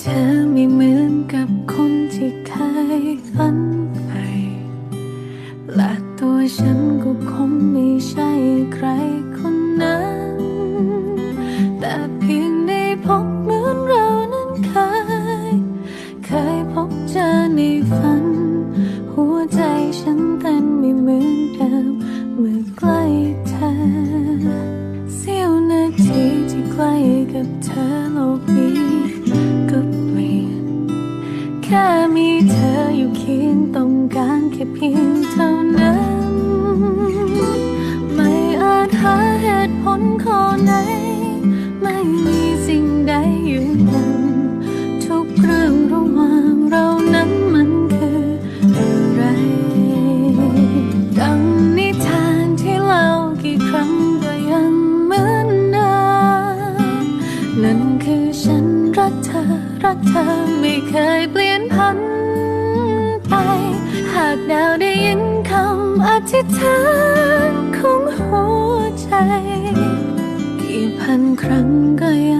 เธอไม่เหมือนกับคนที่เคยฝันไปและตัวฉันก็คงไม่ใช่ใครคนนั้น แต่เพียงได้พบเหมือนเรานั้นเคย เคย กับเธอโลกนี้ก็เปลี่ยน แค่มีเธออยู่เคียงต้องการแค่เพียงเท่านั้น ไม่อาจหาเหตุผลข้อไหน กเธอ รักเธอไม่เคยเปลี่ยนพันไป หากดาวได้ยินคำอธิษฐานของหัวใจ กี่พันครั้งก็ยัง